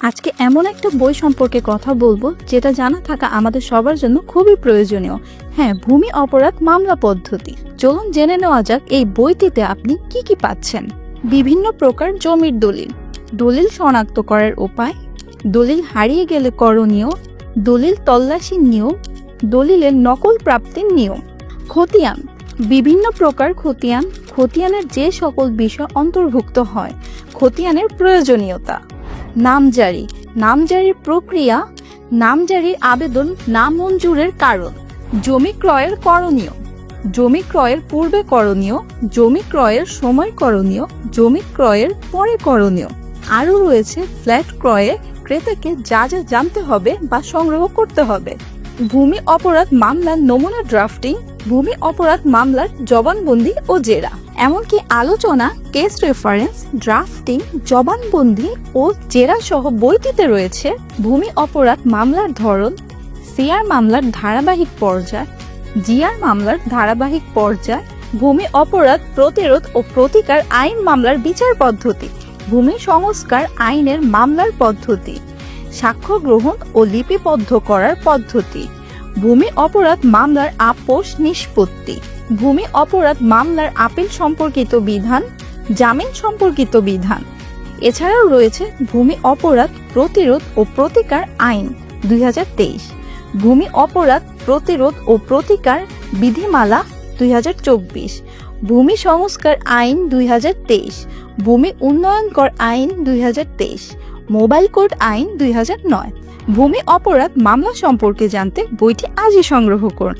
আজকে এমন একটা বই সম্পর্কে কথা বলব, যেটা জানা থাকা আমাদের সবার জন্য খুবই প্রয়োজনীয়। হ্যাঁ ভূমি অপরাধ মামলা পদ্ধতি। চলুন জেনে নেওয়া যাক এই বইটিতে আপনি কি কি পাচ্ছেন। বিভিন্ন প্রকার জমির দলিল। দলিল শনাক্ত করার উপায়। দলিল হারিয়ে গেলে করণীয়। দলিল তল্লাশির নিয়ম দলিলের নকল প্রাপ্তির নিয়ম খতিয়ান। বিভিন্ন প্রকার খতিয়ান। খতিয়ানের যে সকল বিষয় অন্তর্ভুক্ত হয়, খতিয়ানের প্রয়োজনীয়তা। নামজারি। নামজারির প্রক্রিয়া, নামজারির আবেদন নামঞ্জুরের কারণ। জমি ক্রয়ের করণীয়। জমি ক্রয়ের পূর্বে করণীয়, জমি ক্রয়ের সময় করণীয়, জমি ক্রয়ের পরে করণীয়। আরও রয়েছে, ফ্ল্যাট ক্রয়ে ক্রেতাকে যা যা জানতে হবে বা সংগ্রহ করতে হবে। ভূমি অপরাধ মামলার নমুনা ড্রাফটিং ভূমি অপরাধ মামলার জবানবন্দি ও জেরা। এমনকি আলোচনা কেস রেফারেন্স ড্রাফটিং জবানবন্দি ও জেরা সহ বইটিতে রয়েছে ভূমি অপরাধ মামলার ধরন, সিআর মামলার ধারাবাহিক পর্যায়, জিআর মামলার ধারাবাহিক পর্যায়, ভূমি অপরাধ প্রতিরোধ ও প্রতিকার আইন মামলার বিচার পদ্ধতি, ভূমি সংস্কার আইনের মামলার পদ্ধতি, সাক্ষ্য গ্রহণ ও লিপিবদ্ধ করার পদ্ধতি। ভূমি অপরাধ মামলার আপোষ নিষ্পত্তি। ভূমি অপরাধ মামলার আপিল সম্পর্কিত বিধান, জামিন সম্পর্কিত বিধান। এছাড়াও রয়েছে ভূমি অপরাধ প্রতিরোধ ও প্রতিকার আইন দুই হাজার তেইশ। ভূমি অপরাধ প্রতিরোধ ও প্রতিকার বিধিমালা দুই হাজার চব্বিশ। ভূমি সংস্কার আইন দুই হাজার তেইশ। ভূমি উন্নয়ন কর আইন দুই হাজার তেইশ। মোবাইল কোড আইন দুই হাজার নয়। ভূমি অপরাধ মামলা সম্পর্কে জানতে বইটি আজই সংগ্রহ করুন।